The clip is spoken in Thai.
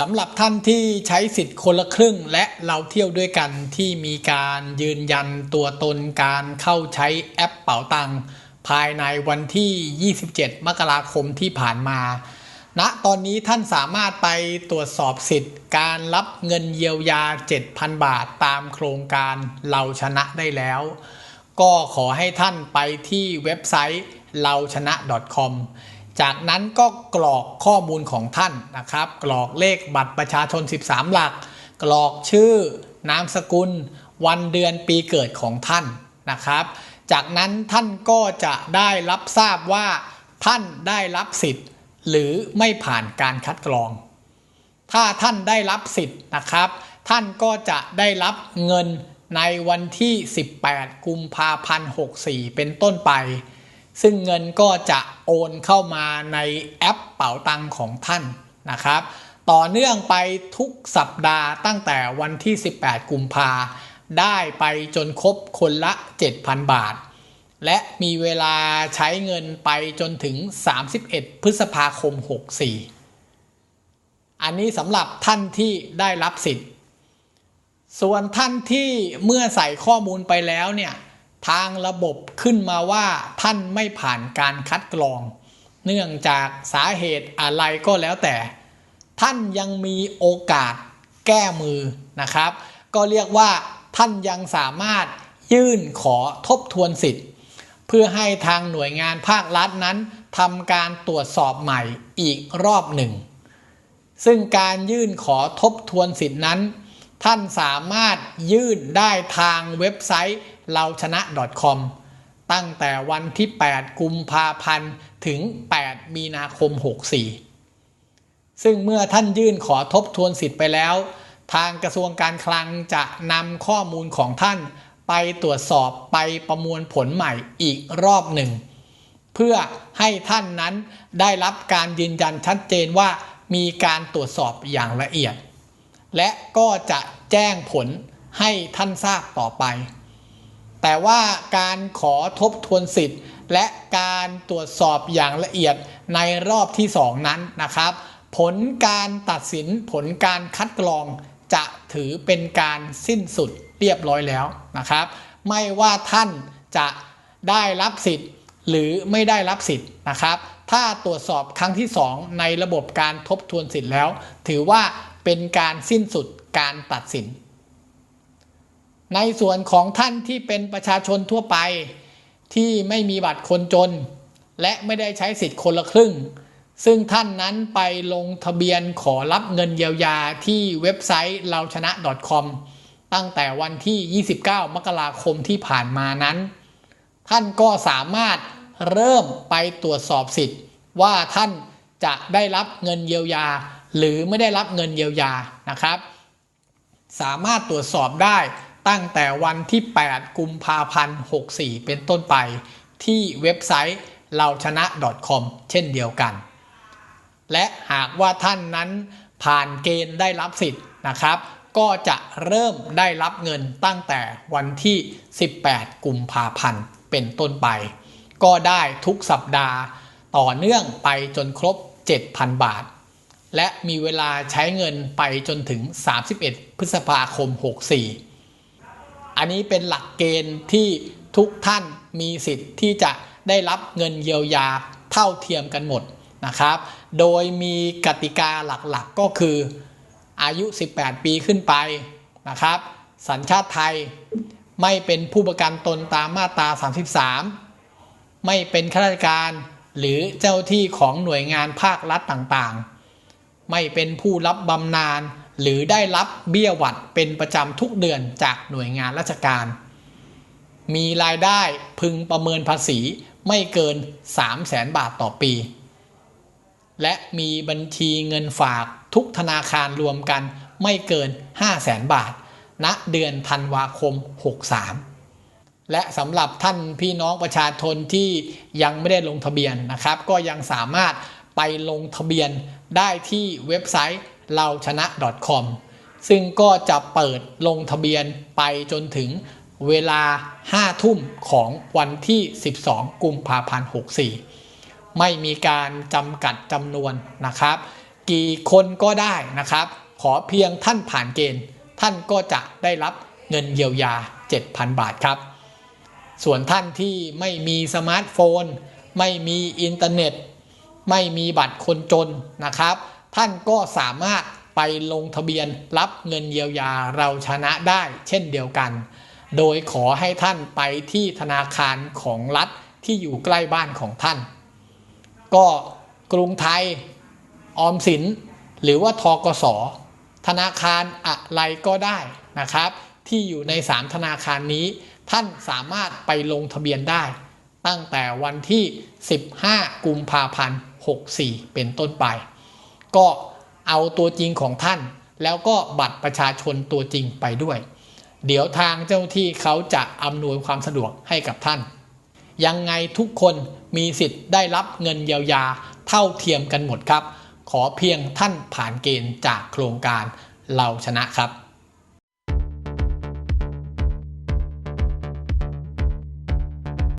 สำหรับท่านที่ใช้สิทธิ์คนละครึ่งและเราเที่ยวด้วยกันที่มีการยืนยันตัวตนการเข้าใช้แอปเป๋าตังภายในวันที่ 27 มกราคมที่ผ่านมาณตอนนี้ท่านสามารถไปตรวจสอบสิทธิ์การรับเงินเยียวยา 7,000 บาทตามโครงการเราชนะได้แล้ว ก็ขอให้ท่านไปที่เว็บไซต์เราชนะ .com จากนั้นก็กรอกข้อมูลของท่านนะครับ กรอกเลขบัตรประชาชน 13 หลัก กรอกชื่อนามสกุล วันเดือนปีเกิดของท่านนะครับ จากนั้นท่านก็จะได้รับทราบว่าท่านได้รับสิทธิ์ หรือไม่ผ่านการคัดกรอง ถ้าท่านได้รับสิทธิ์นะครับ ท่านก็จะได้รับเงินในวันที่ 18 กุมภาพันธ์ 64 เป็นต้นไป ซึ่งเงินก็จะโอนเข้ามาในแอปเป๋าตังของท่านนะครับ ต่อเนื่องไปทุกสัปดาห์ตั้งแต่วันที่ 18 กุมภาได้ไปจนครบคนละ 7,000 บาท และมีเวลาใช้เงินไปจนถึง 31 พฤษภาคม 64 อันนี้สำหรับท่านที่ได้รับสิทธิ์ ส่วนท่านที่เมื่อใส่ข้อมูลไปแล้วเนี่ย ทางระบบขึ้นมาว่าท่านไม่ผ่านการคัดกรอง เนื่องจากสาเหตุอะไรก็แล้วแต่ ท่านยังมีโอกาสแก้มือนะครับ ก็เรียกว่าท่านยังสามารถยื่นขอทบทวนสิทธิ์ เพื่อให้ทางหน่วยงานภาครัฐนั้นทำการตรวจสอบใหม่อีกรอบหนึ่ง ซึ่งการยื่นขอทบทวนสิทธินั้น ท่านสามารถยื่นได้ทางเว็บไซต์ เราชนะ .com ตั้งแต่วันที่ 8 กุมภาพันธ์ ถึง 8 มีนาคม 64 ซึ่งเมื่อท่านยื่นขอทบทวนสิทธิ์ไปแล้ว ทางกระทรวงการคลังจะนำข้อมูลของท่านไปตรวจสอบไปประมวลผลใหม่อีกรอบหนึ่ง เพื่อให้ท่านนั้นได้รับการยืนยันชัดเจนว่ามีการตรวจสอบอย่างละเอียด และก็จะแจ้งผลให้ท่านทราบต่อไป แต่ว่าการขอทบทวนสิทธิ์ และการตรวจสอบอย่างละเอียดในรอบที่ 2 นั้นนะครับ ผลการตัดสินผลการคัดกรองจะถือเป็นการสิ้นสุดเรียบร้อยแล้วนะครับ ไม่ว่าท่านจะได้รับสิทธิ์หรือไม่ได้รับสิทธิ์นะครับ ถ้าตรวจสอบครั้งที่ 2 ในระบบการทบทวนสิทธิ์แล้ว ถือว่าเป็นการสิ้นสุดการตัดสิน ในส่วนของท่านที่เป็นประชาชนทั่วไป ที่ไม่มีบัตรคนจน และไม่ได้ใช้สิทธิ์คนละครึ่ง ซึ่งท่านนั้นไปลงทะเบียนขอรับเงินเยียวยาที่เว็บไซต์เราชนะ .com ตั้งแต่วันที่ 29 มกราคมที่ผ่านมานั้น ท่านก็สามารถเริ่มไปตรวจสอบสิทธิ์ ว่าท่านจะได้รับเงินเยียวยา หรือไม่ได้รับเงินเยียวยานะครับ สามารถตรวจสอบได้ ตั้งแต่วันที่ 8 กุมภาพันธ์ 64 เป็นต้นไปที่เว็บไซต์เราชนะ .com เช่นเดียวกัน และหากว่าท่านนั้นผ่านเกณฑ์ได้รับสิทธิ์นะครับ ก็จะเริ่มได้รับเงินตั้งแต่วันที่ 18 กุมภาพันธ์เป็นต้นไป ก็ได้ทุกสัปดาห์ต่อเนื่องไปจนครบ 7,000 บาท และมีเวลาใช้เงินไปจนถึง 31 พฤษภาคม 64 อันนี้เป็นหลักเกณฑ์ที่ทุกท่านมีสิทธิ์ที่จะได้รับเงินเยียวยาเท่าเทียมกันหมดนะครับ โดยมีกติกาหลักๆก็คืออายุ 18 ปีขึ้นไปนะครับ สัญชาติไทยไม่เป็นผู้ประกันตนตามมาตรา 33 ไม่เป็นข้าราชการหรือเจ้าที่ของหน่วยงานภาครัฐต่างๆ ไม่เป็นผู้รับบำนาญ หรือได้รับเบี้ยหวัดเป็นประจำทุกเดือนจากหน่วยงานราชการ มีรายได้พึงประเมินภาษีไม่เกิน 3 0 0แสนบาทต่อปี และมีบัญชีเงินฝากทุกธนาคารรวมกันไม่เกิน 5 0 0แสนบาท ณ เดือนธันวาคม 63 และสำหรับท่านพี่น้องประชาชนที่ยังไม่ได้ลงทะเบียนนะครับ ก็ยังสามารถไปลงทะเบียนได้ที่เว็บไซต์ เราชนะ .com ซึ่งก็จะเปิดลงทะเบียนไปจนถึงเวลา 5 ทุ่มของวันที่ 12 กุมภาพันธ์ 64 ไม่มีการจำกัดจำนวนนะครับ กี่คนก็ได้นะครับ ขอเพียงท่านผ่านเกณฑ์ ท่านก็จะได้รับเงินเยียวยา 7,000 บาทครับ ส่วนท่านที่ไม่มีสมาร์ทโฟน ไม่มีอินเทอร์เน็ต ไม่มีบัตรคนจนนะครับ ท่านก็สามารถไปลงทะเบียนรับเงินเยียวยาเราชนะได้เช่นเดียวกัน โดยขอให้ท่านไปที่ธนาคารของรัฐที่อยู่ใกล้บ้านของท่าน ก็กรุงไทย ออมสิน หรือว่าทกส ธนาคารอะไรก็ได้นะครับ ที่อยู่ใน 3 ธนาคารนี้ท่านสามารถไปลงทะเบียนได้ ตั้งแต่วันที่ 15 กุมภาพันธ์ 64 เป็นต้นไป ก็เอาตัวจริงของท่าน แล้วก็บัตรประชาชนตัวจริงไปด้วย เดี๋ยวทางเจ้าที่เขาจะอำนวยความสะดวกให้กับท่าน ยังไงทุกคนมีสิทธิ์ได้รับเงินเยียวยาเท่าเทียมกันหมดครับ ขอเพียงท่านผ่านเกณฑ์จากโครงการเราชนะครับ